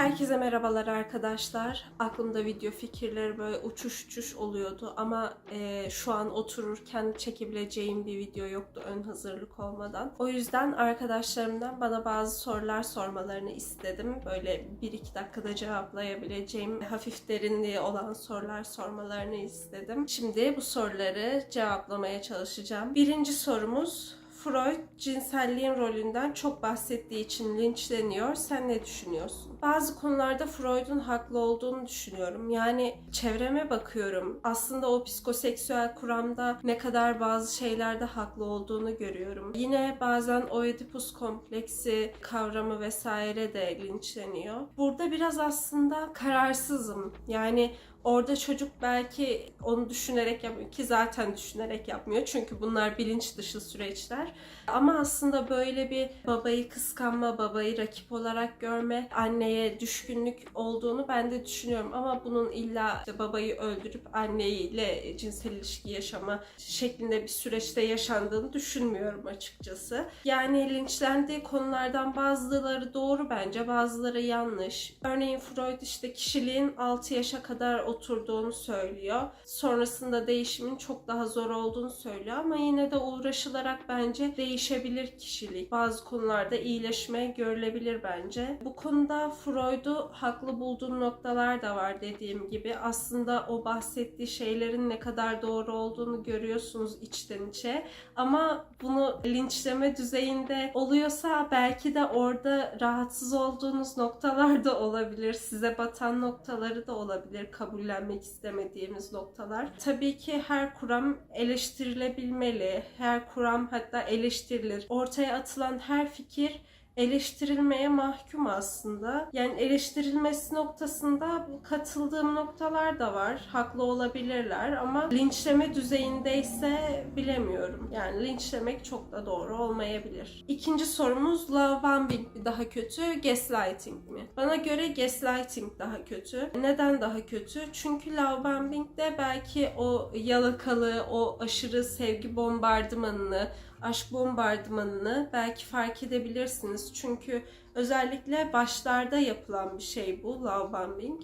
Herkese merhabalar arkadaşlar. Aklımda video fikirleri böyle uçuş uçuş oluyordu ama e, şu an otururken çekebileceğim bir video yoktu ön hazırlık olmadan. O yüzden arkadaşlarımdan bana bazı sorular sormalarını istedim. Böyle 1-2 dakikada cevaplayabileceğim hafif derinliği olan sorular sormalarını istedim. Şimdi bu soruları cevaplamaya çalışacağım. Birinci sorumuz Freud cinselliğin rolünden çok bahsettiği için linçleniyor. Sen ne düşünüyorsun? Bazı konularda Freud'un haklı olduğunu düşünüyorum. Yani çevreme bakıyorum. Aslında o psikoseksüel kuramda ne kadar bazı şeylerde haklı olduğunu görüyorum. Yine bazen Oedipus kompleksi kavramı vesaire de linçleniyor. Burada biraz aslında kararsızım. Yani Orada çocuk belki onu düşünerek yapmıyor ki zaten düşünerek yapmıyor. Çünkü bunlar bilinç dışı süreçler. Ama aslında böyle bir babayı kıskanma, babayı rakip olarak görme, anneye düşkünlük olduğunu ben de düşünüyorum. Ama bunun illa işte babayı öldürüp anneyle cinsel ilişki yaşama şeklinde bir süreçte yaşandığını düşünmüyorum açıkçası. Yani linçlendiği konulardan bazıları doğru bence, bazıları yanlış. Örneğin Freud işte kişiliğin 6 yaşa kadar oturduğunu söylüyor. Sonrasında değişimin çok daha zor olduğunu söylüyor ama yine de uğraşılarak bence değişebilir kişilik. Bazı konularda iyileşme görülebilir bence. Bu konuda Freud'u haklı bulduğum noktalar da var dediğim gibi. Aslında o bahsettiği şeylerin ne kadar doğru olduğunu görüyorsunuz içten içe. Ama bunu linçleme düzeyinde oluyorsa belki de orada rahatsız olduğunuz noktalar da olabilir. Size batan noktaları da olabilir. Kabullenmek istemediğimiz noktalar. Tabii ki her kuram eleştirilebilmeli. Her kuram hatta eleştirilir. Ortaya atılan her fikir eleştirilmeye mahkum aslında. Yani eleştirilmesi noktasında katıldığım noktalar da var. Haklı olabilirler ama linçleme düzeyindeyse bilemiyorum. Yani linçlemek çok da doğru olmayabilir. İkinci sorumuz love bombing mi daha kötü, gaslighting mi? Bana göre gaslighting daha kötü. Neden daha kötü? Çünkü love bombing'de belki o yalakalı, o aşırı sevgi bombardımanını, aşk bombardımanını belki fark edebilirsiniz. Çünkü özellikle başlarda yapılan bir şey bu love bombing.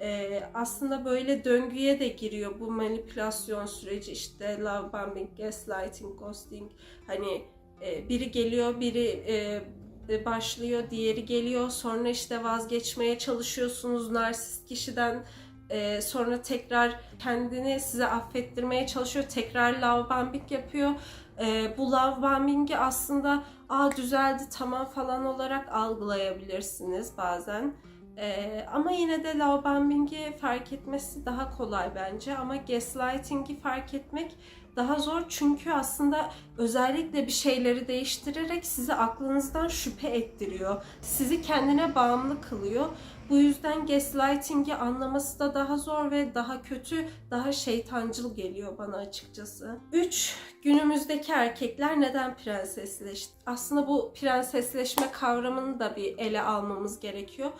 Ee, aslında böyle döngüye de giriyor bu manipülasyon süreci. İşte love bombing, gaslighting, ghosting. Hani e, biri geliyor biri e, başlıyor diğeri geliyor. Sonra işte vazgeçmeye çalışıyorsunuz narsist kişiden. E, sonra tekrar kendini size affettirmeye çalışıyor. Tekrar love bombing yapıyor e, bu love bombing'i aslında aa düzeldi tamam falan olarak algılayabilirsiniz bazen. E, ama yine de love bombing'i fark etmesi daha kolay bence ama gaslighting'i fark etmek daha zor çünkü aslında özellikle bir şeyleri değiştirerek sizi aklınızdan şüphe ettiriyor. Sizi kendine bağımlı kılıyor. Bu yüzden gaslighting'i anlaması da daha zor ve daha kötü, daha şeytancıl geliyor bana açıkçası. 3. Günümüzdeki erkekler neden prensesleşti? Aslında bu prensesleşme kavramını da bir ele almamız gerekiyor.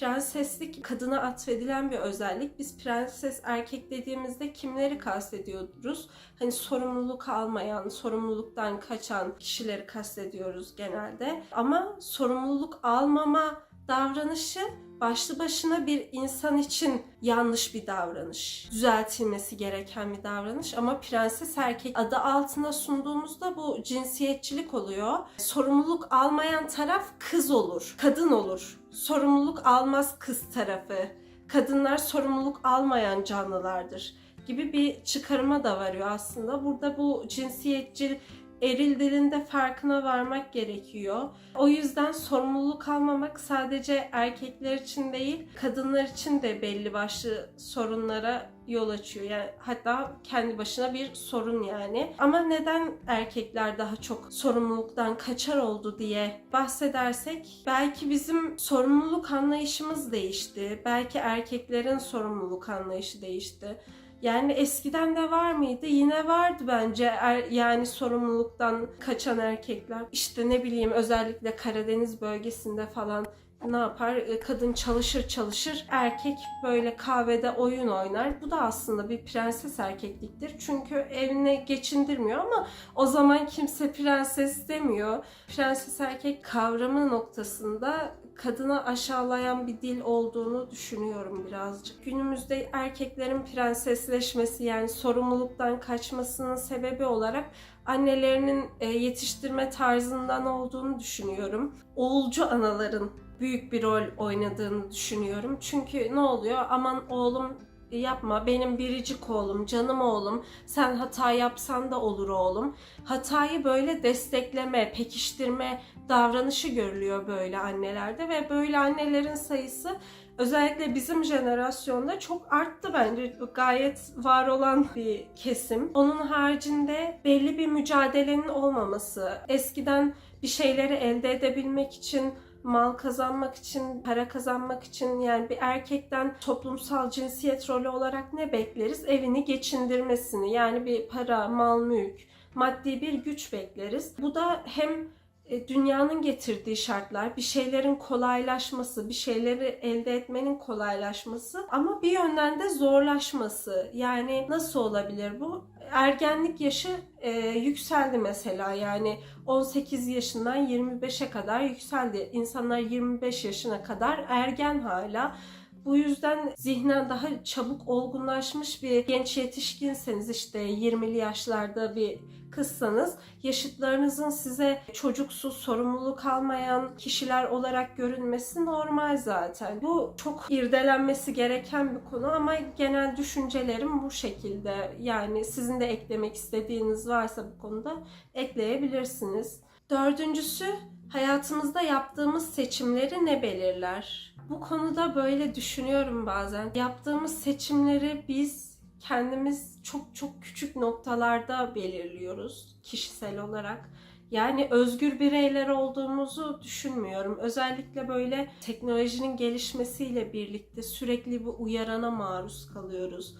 Prenseslik kadına atfedilen bir özellik. Biz prenses erkek dediğimizde kimleri kastediyoruz? Hani sorumluluk almayan, sorumluluktan kaçan kişileri kastediyoruz genelde. Ama sorumluluk almama davranışı başlı başına bir insan için yanlış bir davranış. Düzeltilmesi gereken bir davranış ama prenses erkek adı altına sunduğumuzda bu cinsiyetçilik oluyor. Sorumluluk almayan taraf kız olur, kadın olur. Sorumluluk almaz kız tarafı. Kadınlar sorumluluk almayan canlılardır gibi bir çıkarıma da varıyor aslında. Burada bu cinsiyetçil eril dilinde farkına varmak gerekiyor. O yüzden sorumluluk almamak sadece erkekler için değil, kadınlar için de belli başlı sorunlara yol açıyor. Yani hatta kendi başına bir sorun yani. Ama neden erkekler daha çok sorumluluktan kaçar oldu diye bahsedersek belki bizim sorumluluk anlayışımız değişti. Belki erkeklerin sorumluluk anlayışı değişti. Yani eskiden de var mıydı? Yine vardı bence. Er, yani sorumluluktan kaçan erkekler. İşte ne bileyim özellikle Karadeniz bölgesinde falan ne yapar? E, Kadın çalışır çalışır, erkek böyle kahvede oyun oynar. Bu da aslında bir prenses erkekliktir. Çünkü evine geçindirmiyor ama o zaman kimse prenses demiyor. Prenses erkek kavramı noktasında kadını aşağılayan bir dil olduğunu düşünüyorum birazcık. Günümüzde erkeklerin prensesleşmesi yani sorumluluktan kaçmasının sebebi olarak annelerinin e, yetiştirme tarzından olduğunu düşünüyorum. Oğulcu anaların büyük bir rol oynadığını düşünüyorum. Çünkü ne oluyor? Aman oğlum yapma benim biricik oğlum, canım oğlum. Sen hata yapsan da olur oğlum. Hatayı böyle destekleme, pekiştirme davranışı görülüyor böyle annelerde ve böyle annelerin sayısı özellikle bizim jenerasyonda çok arttı bence. Gayet var olan bir kesim. Onun haricinde belli bir mücadelenin olmaması, eskiden bir şeyleri elde edebilmek için mal kazanmak için, para kazanmak için yani bir erkekten toplumsal cinsiyet rolü olarak ne bekleriz? Evini geçindirmesini yani bir para, mal, mülk, maddi bir güç bekleriz. Bu da hem dünyanın getirdiği şartlar, bir şeylerin kolaylaşması, bir şeyleri elde etmenin kolaylaşması ama bir yönden de zorlaşması. Yani nasıl olabilir bu? Ergenlik yaşı e, yükseldi mesela yani 18 yaşından 25'e kadar yükseldi. İnsanlar 25 yaşına kadar ergen hala. Bu yüzden zihnen daha çabuk olgunlaşmış bir genç yetişkinseniz işte 20'li yaşlarda bir kızsanız yaşıtlarınızın size çocuksuz, sorumluluk almayan kişiler olarak görünmesi normal zaten. Bu çok irdelenmesi gereken bir konu ama genel düşüncelerim bu şekilde. Yani sizin de eklemek istediğiniz varsa bu konuda ekleyebilirsiniz. Dördüncüsü hayatımızda yaptığımız seçimleri ne belirler? Bu konuda böyle düşünüyorum bazen. Yaptığımız seçimleri biz kendimiz çok çok küçük noktalarda belirliyoruz kişisel olarak. Yani özgür bireyler olduğumuzu düşünmüyorum. Özellikle böyle teknolojinin gelişmesiyle birlikte sürekli bu uyarana maruz kalıyoruz.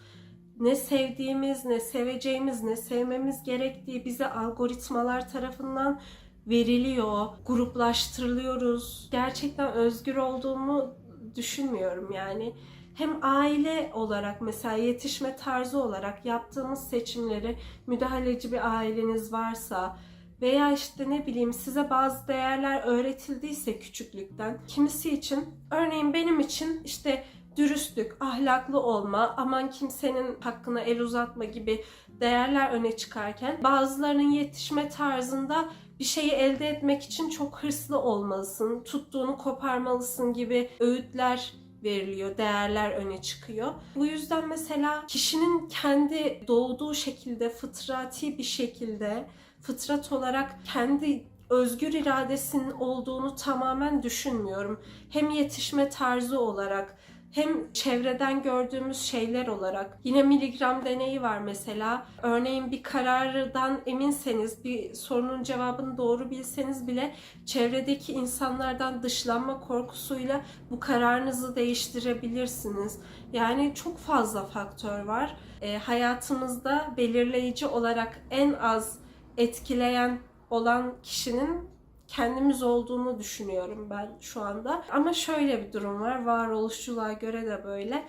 Ne sevdiğimiz, ne seveceğimiz, ne sevmemiz gerektiği bize algoritmalar tarafından veriliyor, gruplaştırılıyoruz. Gerçekten özgür olduğumu düşünmüyorum yani. Hem aile olarak mesela yetişme tarzı olarak yaptığımız seçimleri müdahaleci bir aileniz varsa veya işte ne bileyim size bazı değerler öğretildiyse küçüklükten kimisi için örneğin benim için işte dürüstlük, ahlaklı olma, aman kimsenin hakkına el uzatma gibi değerler öne çıkarken bazılarının yetişme tarzında bir şeyi elde etmek için çok hırslı olmalısın, tuttuğunu koparmalısın gibi öğütler veriliyor, değerler öne çıkıyor. Bu yüzden mesela kişinin kendi doğduğu şekilde, fıtrati bir şekilde, fıtrat olarak kendi özgür iradesinin olduğunu tamamen düşünmüyorum. Hem yetişme tarzı olarak, hem çevreden gördüğümüz şeyler olarak. Yine miligram deneyi var mesela. Örneğin bir karardan eminseniz, bir sorunun cevabını doğru bilseniz bile çevredeki insanlardan dışlanma korkusuyla bu kararınızı değiştirebilirsiniz. Yani çok fazla faktör var. E, hayatımızda belirleyici olarak en az etkileyen olan kişinin kendimiz olduğunu düşünüyorum ben şu anda. Ama şöyle bir durum var. Varoluşçuluğa göre de böyle.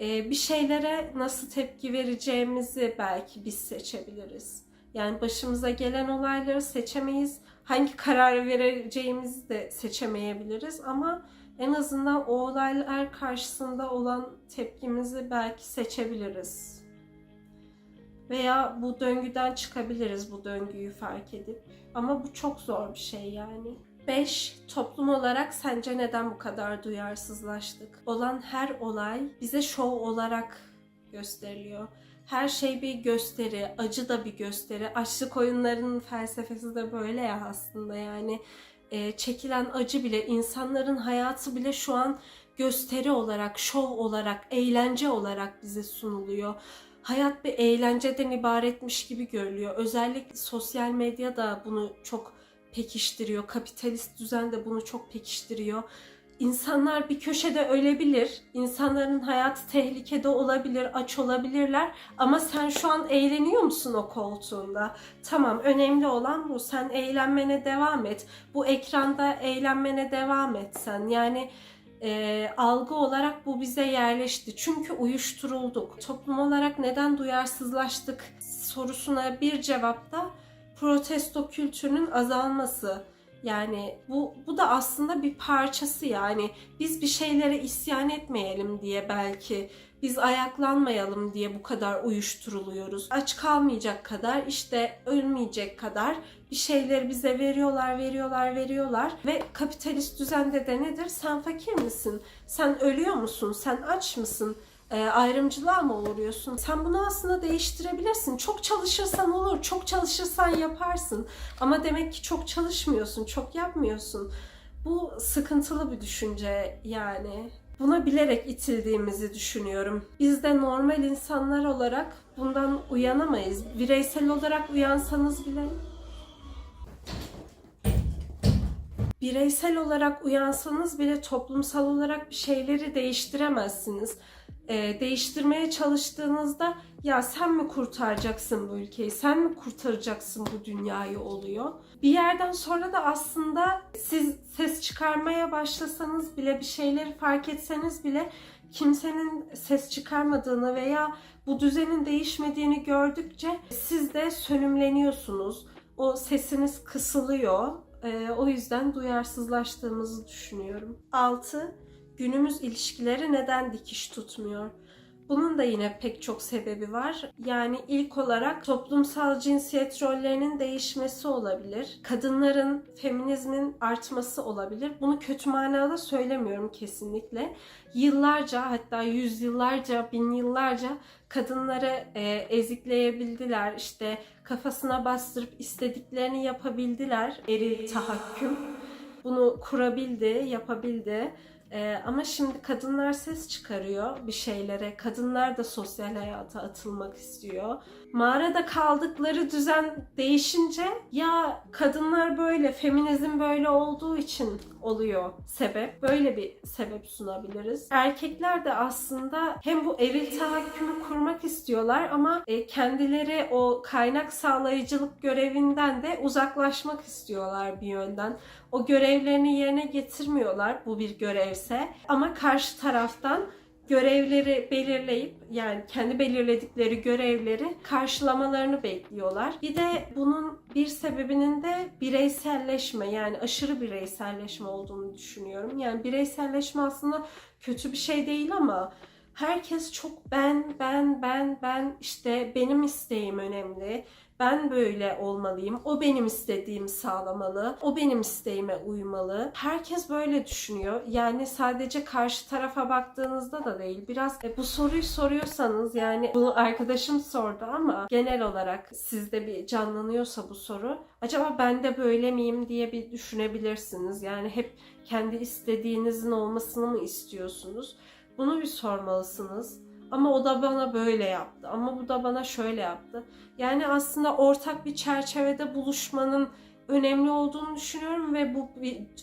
Ee, bir şeylere nasıl tepki vereceğimizi belki biz seçebiliriz. Yani başımıza gelen olayları seçemeyiz. Hangi kararı vereceğimizi de seçemeyebiliriz ama en azından o olaylar karşısında olan tepkimizi belki seçebiliriz. Veya bu döngüden çıkabiliriz bu döngüyü fark edip. Ama bu çok zor bir şey yani. 5. Toplum olarak sence neden bu kadar duyarsızlaştık? Olan her olay bize şov olarak gösteriliyor. Her şey bir gösteri, acı da bir gösteri. Açlık oyunlarının felsefesi de böyle ya aslında yani. E, çekilen acı bile, insanların hayatı bile şu an gösteri olarak, şov olarak, eğlence olarak bize sunuluyor hayat bir eğlenceden ibaretmiş gibi görülüyor. Özellikle sosyal medya da bunu çok pekiştiriyor. Kapitalist düzen de bunu çok pekiştiriyor. İnsanlar bir köşede ölebilir. İnsanların hayatı tehlikede olabilir, aç olabilirler. Ama sen şu an eğleniyor musun o koltuğunda? Tamam, önemli olan bu. Sen eğlenmene devam et. Bu ekranda eğlenmene devam et sen. Yani e, algı olarak bu bize yerleşti. Çünkü uyuşturulduk. Toplum olarak neden duyarsızlaştık sorusuna bir cevapta protesto kültürünün azalması. Yani bu bu da aslında bir parçası yani biz bir şeylere isyan etmeyelim diye belki biz ayaklanmayalım diye bu kadar uyuşturuluyoruz. Aç kalmayacak kadar işte ölmeyecek kadar bir şeyleri bize veriyorlar, veriyorlar, veriyorlar ve kapitalist düzende de nedir? Sen fakir misin? Sen ölüyor musun? Sen aç mısın? E, ayrımcılığa mı uğruyorsun? Sen bunu aslında değiştirebilirsin. Çok çalışırsan olur, çok çalışırsan yaparsın. Ama demek ki çok çalışmıyorsun, çok yapmıyorsun. Bu sıkıntılı bir düşünce yani. Buna bilerek itildiğimizi düşünüyorum. Biz de normal insanlar olarak bundan uyanamayız. Bireysel olarak uyansanız bile bireysel olarak uyansanız bile toplumsal olarak bir şeyleri değiştiremezsiniz. Ee, değiştirmeye çalıştığınızda ya sen mi kurtaracaksın bu ülkeyi, sen mi kurtaracaksın bu dünyayı oluyor. Bir yerden sonra da aslında siz ses çıkarmaya başlasanız bile bir şeyleri fark etseniz bile kimsenin ses çıkarmadığını veya bu düzenin değişmediğini gördükçe siz de sönümleniyorsunuz. O sesiniz kısılıyor. Ee, o yüzden duyarsızlaştığımızı düşünüyorum. 6. Günümüz ilişkileri neden dikiş tutmuyor? Bunun da yine pek çok sebebi var. Yani ilk olarak toplumsal cinsiyet rollerinin değişmesi olabilir. Kadınların, feminizmin artması olabilir. Bunu kötü manada söylemiyorum kesinlikle. Yıllarca hatta yüzyıllarca, bin yıllarca kadınları e, ezikleyebildiler. İşte kafasına bastırıp istediklerini yapabildiler. Eril tahakküm. Bunu kurabildi, yapabildi. Ee, ama şimdi kadınlar ses çıkarıyor bir şeylere. Kadınlar da sosyal hayata atılmak istiyor. Mağarada kaldıkları düzen değişince ya kadınlar böyle, feminizm böyle olduğu için oluyor sebep. Böyle bir sebep sunabiliriz. Erkekler de aslında hem bu eril tahakkümü kurmak istiyorlar ama e, kendileri o kaynak sağlayıcılık görevinden de uzaklaşmak istiyorlar bir yönden. O görevlerini yerine getirmiyorlar bu bir görevse ama karşı taraftan görevleri belirleyip yani kendi belirledikleri görevleri karşılamalarını bekliyorlar. Bir de bunun bir sebebinin de bireyselleşme yani aşırı bireyselleşme olduğunu düşünüyorum. Yani bireyselleşme aslında kötü bir şey değil ama herkes çok ben ben ben ben işte benim isteğim önemli. Ben böyle olmalıyım. O benim istediğimi sağlamalı. O benim isteğime uymalı. Herkes böyle düşünüyor. Yani sadece karşı tarafa baktığınızda da değil. Biraz e, bu soruyu soruyorsanız yani bunu arkadaşım sordu ama genel olarak sizde bir canlanıyorsa bu soru acaba ben de böyle miyim diye bir düşünebilirsiniz. Yani hep kendi istediğinizin olmasını mı istiyorsunuz? Bunu bir sormalısınız. Ama o da bana böyle yaptı. Ama bu da bana şöyle yaptı. Yani aslında ortak bir çerçevede buluşmanın önemli olduğunu düşünüyorum ve bu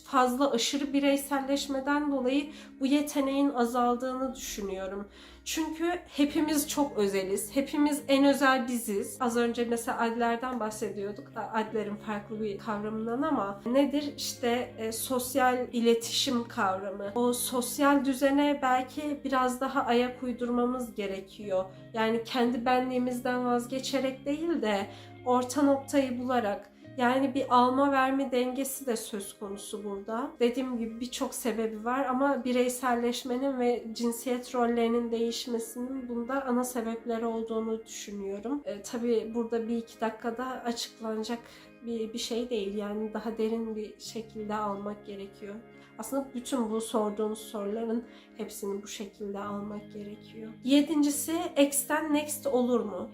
fazla aşırı bireyselleşmeden dolayı bu yeteneğin azaldığını düşünüyorum. Çünkü hepimiz çok özeliz. Hepimiz en özel biziz. Az önce mesela adlerden bahsediyorduk. Adlerin farklı bir kavramından ama nedir? İşte e, sosyal iletişim kavramı. O sosyal düzene belki biraz daha ayak uydurmamız gerekiyor. Yani kendi benliğimizden vazgeçerek değil de orta noktayı bularak yani bir alma verme dengesi de söz konusu burada. Dediğim gibi birçok sebebi var ama bireyselleşmenin ve cinsiyet rollerinin değişmesinin bunda ana sebepleri olduğunu düşünüyorum. E, tabii burada bir iki dakikada açıklanacak bir, bir şey değil. Yani daha derin bir şekilde almak gerekiyor. Aslında bütün bu sorduğunuz soruların hepsini bu şekilde almak gerekiyor. Yedincisi X'ten Next olur mu?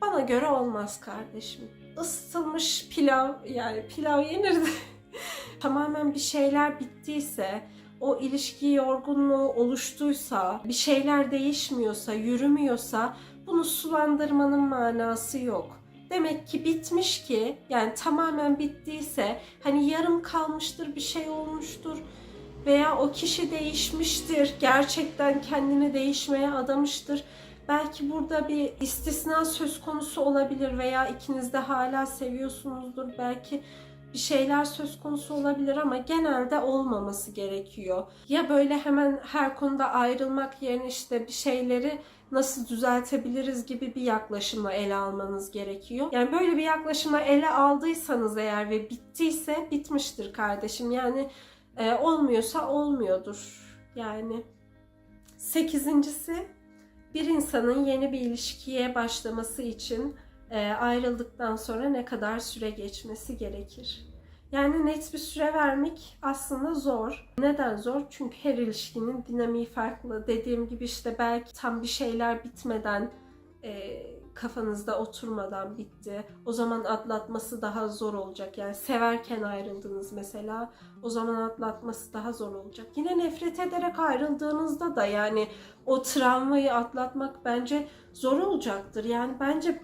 Bana göre olmaz kardeşim. Isıtılmış pilav yani pilav yenir de tamamen bir şeyler bittiyse o ilişki yorgunluğu oluştuysa, bir şeyler değişmiyorsa, yürümüyorsa bunu sulandırmanın manası yok. Demek ki bitmiş ki yani tamamen bittiyse hani yarım kalmıştır bir şey olmuştur veya o kişi değişmiştir. Gerçekten kendini değişmeye adamıştır. Belki burada bir istisna söz konusu olabilir veya ikiniz de hala seviyorsunuzdur. Belki bir şeyler söz konusu olabilir ama genelde olmaması gerekiyor. Ya böyle hemen her konuda ayrılmak yerine işte bir şeyleri nasıl düzeltebiliriz gibi bir yaklaşımla ele almanız gerekiyor. Yani böyle bir yaklaşımla ele aldıysanız eğer ve bittiyse bitmiştir kardeşim. Yani e, olmuyorsa olmuyordur. Yani sekizincisi bir insanın yeni bir ilişkiye başlaması için e, ayrıldıktan sonra ne kadar süre geçmesi gerekir? Yani net bir süre vermek aslında zor. Neden zor? Çünkü her ilişkinin dinamiği farklı. Dediğim gibi işte belki tam bir şeyler bitmeden, e, kafanızda oturmadan bitti. O zaman atlatması daha zor olacak. Yani severken ayrıldınız mesela. O zaman atlatması daha zor olacak. Yine nefret ederek ayrıldığınızda da yani o travmayı atlatmak bence zor olacaktır. Yani bence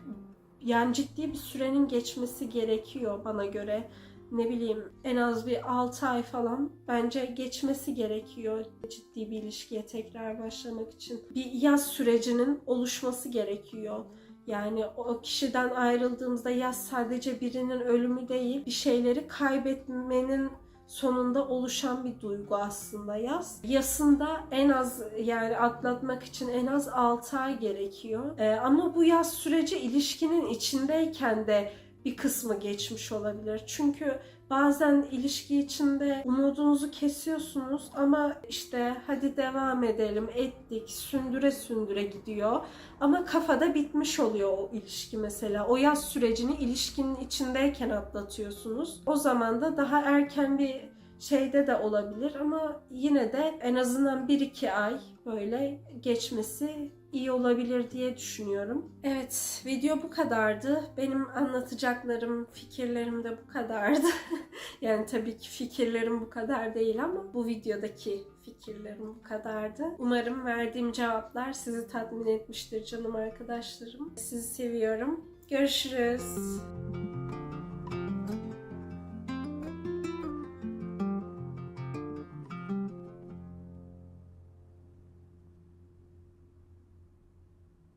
yani ciddi bir sürenin geçmesi gerekiyor bana göre ne bileyim en az bir 6 ay falan bence geçmesi gerekiyor ciddi bir ilişkiye tekrar başlamak için. Bir yaz sürecinin oluşması gerekiyor. Yani o kişiden ayrıldığımızda yaz sadece birinin ölümü değil, bir şeyleri kaybetmenin sonunda oluşan bir duygu aslında yaz. Yasında en az yani atlatmak için en az 6 ay gerekiyor. Ee, ama bu yaz süreci ilişkinin içindeyken de bir kısmı geçmiş olabilir. Çünkü bazen ilişki içinde umudunuzu kesiyorsunuz ama işte hadi devam edelim ettik sündüre sündüre gidiyor. Ama kafada bitmiş oluyor o ilişki mesela. O yaz sürecini ilişkinin içindeyken atlatıyorsunuz. O zaman da daha erken bir şeyde de olabilir ama yine de en azından 1-2 ay böyle geçmesi iyi olabilir diye düşünüyorum. Evet, video bu kadardı. Benim anlatacaklarım, fikirlerim de bu kadardı. yani tabii ki fikirlerim bu kadar değil ama bu videodaki fikirlerim bu kadardı. Umarım verdiğim cevaplar sizi tatmin etmiştir canım arkadaşlarım. Sizi seviyorum. Görüşürüz.